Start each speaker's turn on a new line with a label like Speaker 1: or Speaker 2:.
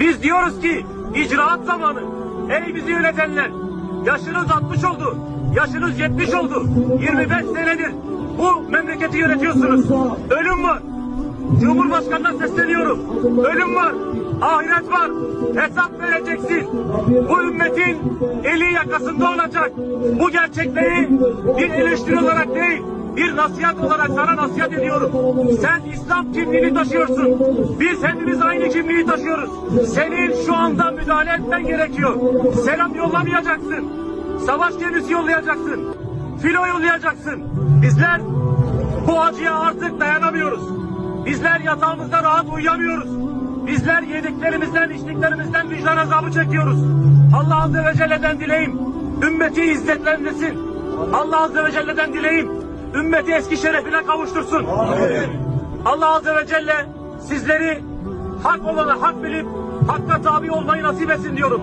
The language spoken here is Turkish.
Speaker 1: Biz diyoruz ki icraat zamanı. Ey bizi yönetenler. Yaşınız 60 oldu. Yaşınız 70 oldu. 25 senedir bu memleketi yönetiyorsunuz. Ölüm var. Cumhurbaşkanına sesleniyorum. Ölüm var. Ahiret var. Hesap vereceksin. Bu ümmetin eli yakasında olacak. Bu gerçekleri bir eleştiri olarak değil, bir nasihat olarak sana nasihat ediyorum. Sen İslam kimliğini taşıyorsun. Biz hepimiz aynı kimliği taşıyoruz. Senin şu anda müdahale etmen gerekiyor. Selam yollamayacaksın. Savaş gemisi yollayacaksın. Filo yollayacaksın. Bizler bu acıya artık dayanamıyoruz. Bizler yatağımızda rahat uyuyamıyoruz. Bizler yediklerimizden, içtiklerimizden vicdan azabı çekiyoruz. Allah Azze ve Celle'den dileyim. Ümmeti izzetlendirsin. Allah Azze ve Celle'den dileyim. Ümmeti eski şerefine kavuştursun. Allah Azze ve Celle sizleri hak olana hak bilip hakka tabi olmayı nasip etsin diyorum.